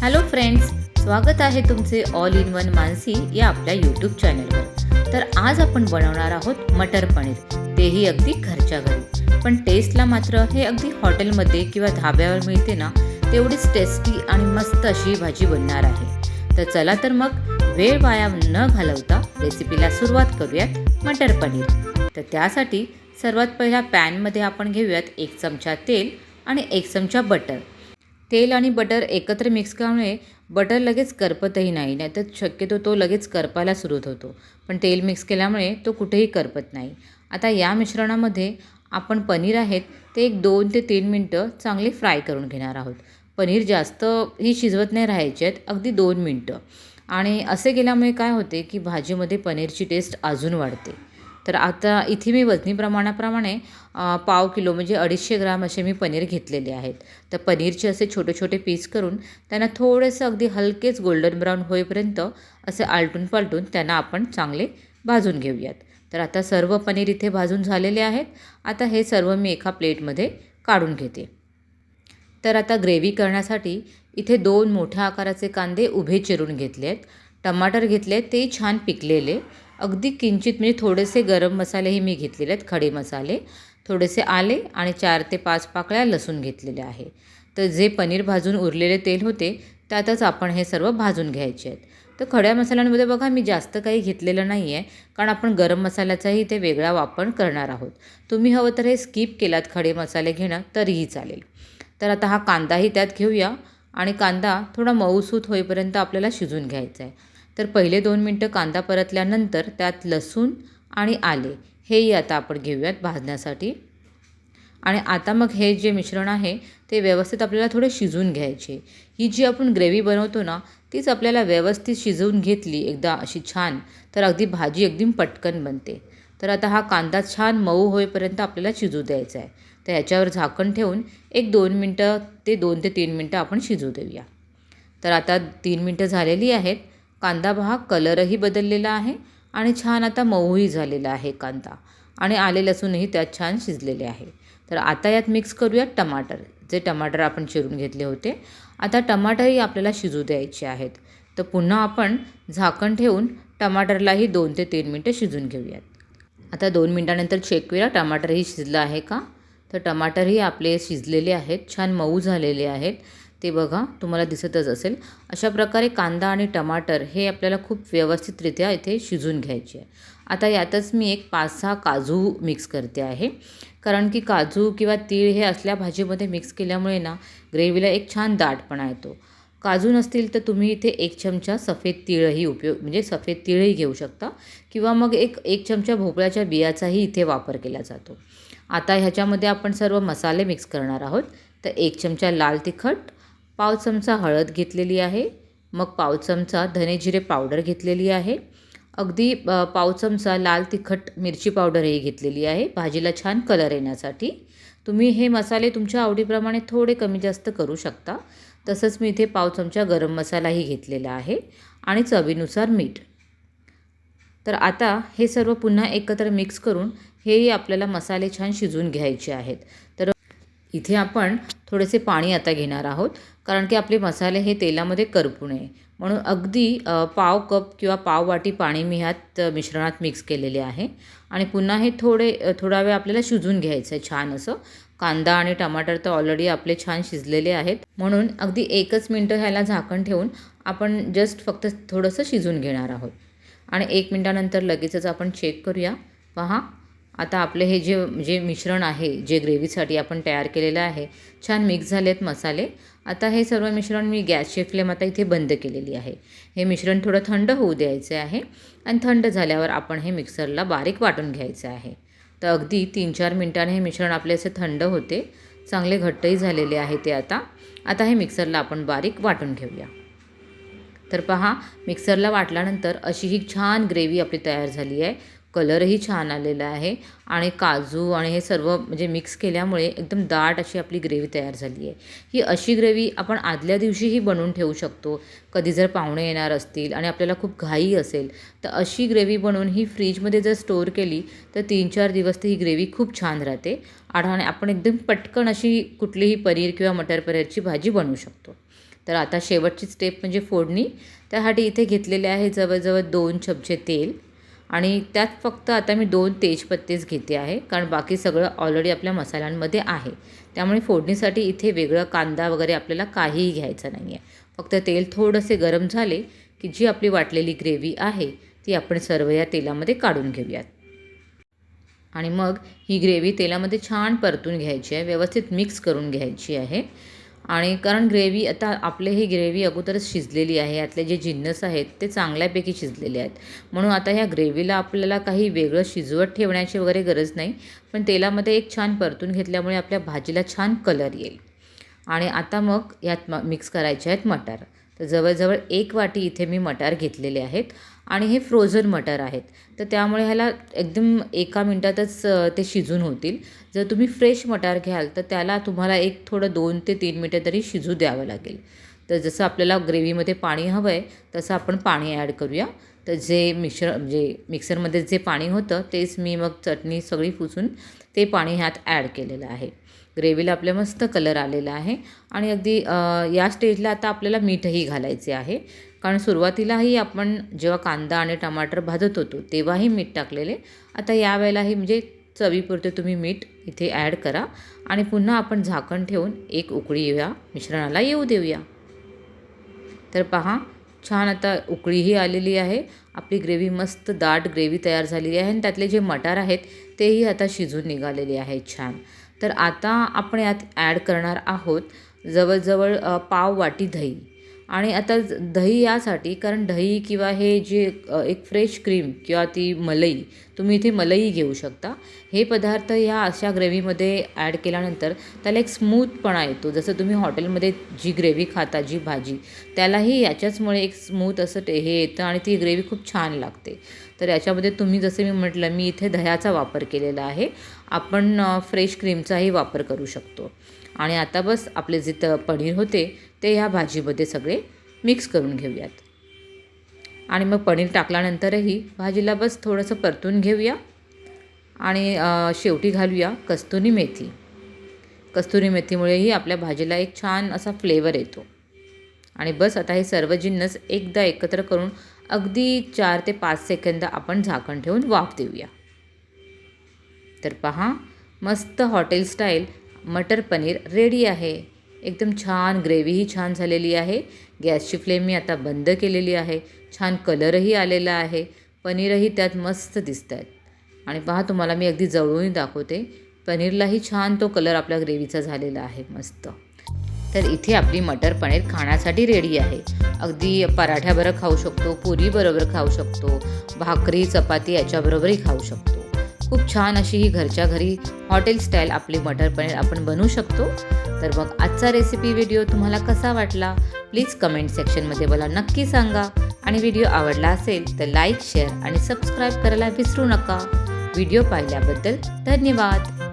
Hello friends स्वागत आहे तुमचे ऑल इन वन मानसी या आपल्या यूट्यूब चॅनलवर तर आज आपण बनवणार आहोत मटर पनीर. तेही अगदी घरच्या घरी. पण टेस्टला मात्र हे अगदी हॉटेलमध्ये किंवा धाब्यावर मिळते ना तेवढीच टेस्टी आणि मस्त अशी भाजी बनणार आहे. तर चला तर मग वेळ वाया न घालवता रेसिपीला सुरुवात करूयात मटर पनीर. तर त्यासाठी सर्वात पहिला पॅनमध्ये आपण घेऊयात एक चमचा तेल आणि एक चमचा बटर तेल आणि बटर एकत्र मिक्स केल्यामुळे बटर लगेच करपतही नाही नाहीतर शक्यतो तो लगेच करपायला सुरुवात होतो. पण तेल मिक्स केल्यामुळे तो कुठेही करपत नाही. आता या मिश्रणामध्ये आपण पनीर आहेत ते एक दोन ते तीन मिनटं चांगले फ्राय करून घेणार आहोत. पनीर जास्त ही शिजवत नाही राहायचे आहेत अगदी दोन मिनटं. आणि असे केल्यामुळे काय होते की भाजीमध्ये पनीरची टेस्ट अजून वाढते. तर आता इथे मी वजनी प्रमाणाप्रमाणे पाव किलो म्हणजे अडीचशे ग्राम असे मी पनीर घेतलेले आहेत. तर पनीरचे असे छोटे छोटे पीस करून त्यांना थोडेसं अगदी हलकेच गोल्डन ब्राऊन होईपर्यंत असे आलटून पालटून त्यांना आपण चांगले भाजून घेऊयात. तर आता सर्व पनीर इथे भाजून झालेले आहेत. आता हे सर्व मी एका प्लेटमध्ये काढून घेते. तर आता ग्रेव्ही करण्यासाठी इथे दोन मोठ्या आकाराचे कांदे उभे चिरून घेतले आहेत टमाटर घेतले आहेत ते छान पिकलेले. अगदी किंचित म्हणजे थोडेसे गरम मसालेही मी घेतलेले आहेत खडे मसाले. थोडेसे आले आणि चार ते पाच पाकळ्या लसूण घेतलेले आहे तर जे पनीर भाजून उरलेले तेल होते त्यातच आपण हे सर्व भाजून घ्यायचे आहेत. तर खड्या मसाल्यांमध्ये बघा मी जास्त काही घेतलेलं नाही आहे कारण आपण गरम मसाल्याचाही ते वेगळा वापर करणार आहोत. तुम्ही हवं तर हे स्किप केलात खडे मसाले घेणं तरीही चालेल. तर आता हा कांदाही त्यात घेऊया आणि कांदा थोडा मऊसूत होईपर्यंत आपल्याला शिजून घ्यायचा आहे. तर पहिले दोन मिनटं कांदा परतल्यानंतर त्यात लसूण आणि आले. हेही आता आपण घेऊयात भाजण्यासाठी. आणि आता मग हे जे मिश्रण आहे ते व्यवस्थित आपल्याला थोडे शिजवून घ्यायचे. ही जी आपण ग्रेव्ही बनवतो ना तीच आपल्याला व्यवस्थित शिजवून घेतली एकदा अशी छान तर अगदी भाजी एकदम पटकन बनते. तर आता हा कांदा छान मऊ होईपर्यंत आपल्याला शिजू द्यायचा आहे. तर ह्याच्यावर झाकण ठेवून एक दोन मिनटं ते दोन ते तीन मिनटं आपण शिजू देऊया. तर आता तीन मिनटं झालेली आहेत. कांदा पहा कलरही बदललेला आहे आणि छान आता मऊही झालेला आहे कांदा. आणि आले लसूणही त्यात छान शिजलेले आहे. तर आता यात मिक्स करूयात टमाटर. जे टमाटर आपण चिरून घेतले होते आता टमाटरही आपल्याला शिजू द्यायचे आहेत. तर पुन्हा आपण झाकण ठेवून टमाटरलाही दोन ते तीन मिनटं शिजून घेऊयात. आता दोन मिनटानंतर चेक करूया टमाटरही शिजलं आहे का? तर टमाटरही आपले शिजलेले आहेत छान मऊ झालेले आहेत. ते बघा तुम्हाला दिसतच असेल. अशा प्रकारे कांदा आणि टमाटर हे आपल्याला खूप व्यवस्थितरित्या इथे शिजून घ्यायचे आहे. आता यातच मी एक पाच सहा काजू मिक्स करते आहे. कारण की काजू किंवा तीळ हे असल्या भाजीमध्ये मिक्स केल्यामुळे ना ग्रेव्हीला एक छान दाटपणा येतो. काजू नसतील तर तुम्ही इथे एक चमचा सफेद तिळही उपयोग म्हणजे सफेद तिळही घेऊ शकता. किंवा मग एक एक चमचा भोपळ्याच्या बियाचाही इथे वापर केला जातो. आता ह्याच्यामध्ये आपण सर्व मसाले मिक्स करणार आहोत. तर एक चमचा लाल तिखट पाव चमचा हळद घेतलेली आहे. मग पाव चमचा धने जिरे पावडर घेतलेली आहे. अगदी पाव चमचा लाल तिखट मिरची पावडरही घेतलेली आहे. भाजीला छान कलर येण्यासाठी. तुम्ही हे मसाले तुमच्या आवडीप्रमाणे थोडे कमी जास्त करू शकता. तसंच मी इथे पाव चमचा गरम मसालाही घेतलेला आहे आणि चवीनुसार मीठ. तर आता हे सर्व पुन्हा एकत्र मिक्स करून हेही आपल्याला मसाले छान शिजवून घ्यायचे आहेत. तर इथे आपण थोडेसे पाणी आता घेणार आहोत कारण की आपले मसाले हे तेलामध्ये करपू नये. म्हणून अगदी पाव कप किंवा पाव वाटी पाणी मी ह्यात मिश्रणात मिक्स केलेले आहे. आणि पुन्हा हे थोडे थोडा वेळ आपल्याला शिजून घ्यायचं आहे छान असं. कांदा आणि टमाटर तर ऑलरेडी आपले छान शिजलेले आहेत. म्हणून अगदी एकच मिनटं ह्याला झाकण ठेवून आपण जस्ट फक्त थोडंसं शिजून घेणार आहोत. आणि एक मिनटानंतर लगेचच आपण चेक करूया. पहा. आता आपले हे जे जे मिश्रण आहे जे ग्रेव्हीसाठी आपण तयार केलेलं आहे छान मिक्स झाले आहेत मसाले. आता हे सर्व मिश्रण मी गॅसची फ्लेम आता इथे बंद केलेली आहे. हे मिश्रण थोडं थंड होऊ द्यायचे आहे आणि थंड झाल्यावर आपण हे मिक्सरला बारीक वाटून घ्यायचं आहे. तर अगदी तीन चार मिनटाने हे मिश्रण आपले असे थंड होते. चांगले घट्टही झालेले आहे ते आता. आता हे मिक्सरला आपण बारीक वाटून घेऊया. तर पहा मिक्सरला वाटल्यानंतर अशी ही छान ग्रेव्ही आपली तयार झाली आहे. कलरही छान आलेला आहे आणि काजू आणि हे सर्व म्हणजे मिक्स केल्यामुळे एकदम दाट अशी आपली ग्रेव्ही तयार झाली आहे. ही अशी ग्रेव्ही आपण आदल्या दिवशीही बनवून ठेवू शकतो. कधी जर पाहुणे येणार असतील आणि आपल्याला खूप घाई असेल तर अशी ग्रेव्ही बनवून ही फ्रीजमध्ये जर स्टोअर केली तर तीन चार दिवस तर ही ग्रेव्ही खूप छान राहते. आणि आपण एकदम पटकन अशी कुठलीही पनीर किंवा मटर पनीरची भाजी बनवू शकतो. तर आता शेवटची स्टेप म्हणजे फोडणी. त्यासाठी इथे घेतलेले आहे जवळजवळ दोन चमचे तेल. आणि त्यात फक्त आता मी दोन तेजपत्तेच घेते आहे कारण बाकी सगळं ऑलरेडी आपल्या मसाल्यांमध्ये आहे. त्यामुळे फोडणीसाठी इथे वेगळं कांदा वगैरे आपल्याला काहीही घ्यायचं नाही आहे फक्त तेल थोडंसे गरम झाले की जी आपली वाटलेली ग्रेव्ही आहे ती आपण सर्व या तेलामध्ये काढून घेऊयात. आणि मग ही ग्रेव्ही तेलामध्ये छान परतून घ्यायची आहे व्यवस्थित मिक्स करून घ्यायची आहे. आणि कारण ग्रेव्ही आता आपले ही ग्रेव्ही अगोदरच शिजलेली आहे यातले जे जिन्नस आहेत ते चांगल्यापैकी शिजलेले आहेत. म्हणून आता ह्या ग्रेव्हीला आपल्याला काही वेगळं शिजवत ठेवण्याची वगैरे गरज नाही पण तेलामध्ये एक छान परतून घेतल्यामुळे आपल्या भाजीला छान कलर येईल. आणि आता मग यात म मिक्स करायचे आहेत मटार. तर जवळजवळ एक वाटी इथे मी मटार घेतलेले आहेत आणि हे फ्रोझन मटार आहेत. तर त्यामुळे ह्याला एकदम एका मिनटातच ते शिजून होतील. जर तुम्ही फ्रेश मटार घ्याल तर त्याला तुम्हाला एक थोडं दोन ते तीन मिनटं तरी शिजू द्यावं लागेल. तर जसं आपल्याला ग्रेव्हीमध्ये पाणी हवं आहे तसं आपण पाणी ॲड करूया. तर जे मिश्र म्हणजे मिक्सरमध्ये जे पाणी होतं तेच मी मग चटणी सगळी पुसून ते पाणी ह्यात ॲड केलेलं आहे. ग्रेव्हीला आपल्या मस्त कलर आलेला आहे. आणि अगदी या स्टेजला आता आपल्याला मीठही घालायचे आहे. कारण सुरुवातीलाही आपण जेव्हा कांदा आणि टमाटर भाजत होतो तेव्हाही मीठ टाकलेले. आता यावेळेलाही म्हणजे चवीपुरते तुम्ही मीठ इथे ॲड करा. आणि पुन्हा आपण झाकण ठेवून एक उकळी या मिश्रणाला येऊ देऊया. तर पहा छान आता उकळीही आलेली आहे. आपली ग्रेव्ही मस्त दाट ग्रेव्ही तयार झालेली आहे. आणि त्यातले जे मटार आहेत तेही आता शिजून निघालेले आहेत छान. तर आता आपण यात ॲड करणार आहोत जवळजवळ पाव वाटी दही. आणि आता दही यासाठी कारण दही किंवा हे जे एक फ्रेश क्रीम किंवा ती मलई तुम्ही इथे मलई घेऊ शकता. हे पदार्थ ह्या अशा ग्रेव्हीमध्ये ॲड केल्यानंतर त्याला एक स्मूथपणा येतो. जसं तुम्ही हॉटेलमध्ये जी ग्रेव्ही खाता जी भाजी त्यालाही याच्याचमुळे एक स्मूथ असं हे येतं आणि ती ग्रेव्ही खूप छान लागते. तर याच्यामध्ये तुम्ही जसं मी म्हटलं मी इथे दह्याचा वापर केलेला आहे. आपण फ्रेश क्रीमचाही वापर करू शकतो. आणि आता बस आपले जिथं पनीर होते ते ह्या भाजीमध्ये सगळे मिक्स करून घेऊयात. आणि मग पनीर टाकल्यानंतरही भाजीला बस थोडंसं परतून घेऊया आणि शेवटी घालूया कस्तुरी मेथी. कस्तुरी मेथीमुळेही आपल्या भाजीला एक छान असा फ्लेवर येतो. आणि बस आता हे सर्व जिन्नस एकदा एकत्र करून अगदी चार ते पाच सेकंद आपण झाकण ठेवून वाफ देऊया. तर पहा मस्त हॉटेल स्टाईल मटर पनीर रेडी आहे. एकदम छान ग्रेव्हीही छान झालेली आहे. गॅसची फ्लेम मी आता बंद केलेली आहे. छान कलरही आलेला आहे. पनीरही त्यात मस्त दिसत आहेत आणि पहा तुम्हाला मी अगदी जवळूनही दाखवते. पनीरलाही छान तो कलर आपल्या ग्रेव्हीचा झालेला आहे. मस्त. तर इथे आपली मटर पनीर खाण्यासाठी रेडी आहे. अगदी पराठ्याबरोबर खाऊ शकतो पुरीबरोबर खाऊ शकतो भाकरी चपाती याच्याबरोबरही खाऊ शकतो. खूप छान अशी ही घरच्या घरी हॉटेल स्टाईल आपली मटर पनीर आपण बनवू शकतो. तर मग आजचा रेसिपी व्हिडिओ तुम्हाला कसा वाटला? प्लीज कमेंट सेक्शनमध्ये मला नक्की सांगा. आणि व्हिडिओ आवडला असेल तर लाईक शेअर आणि सबस्क्राईब करायला विसरू नका. व्हिडिओ पाहिल्याबद्दल धन्यवाद.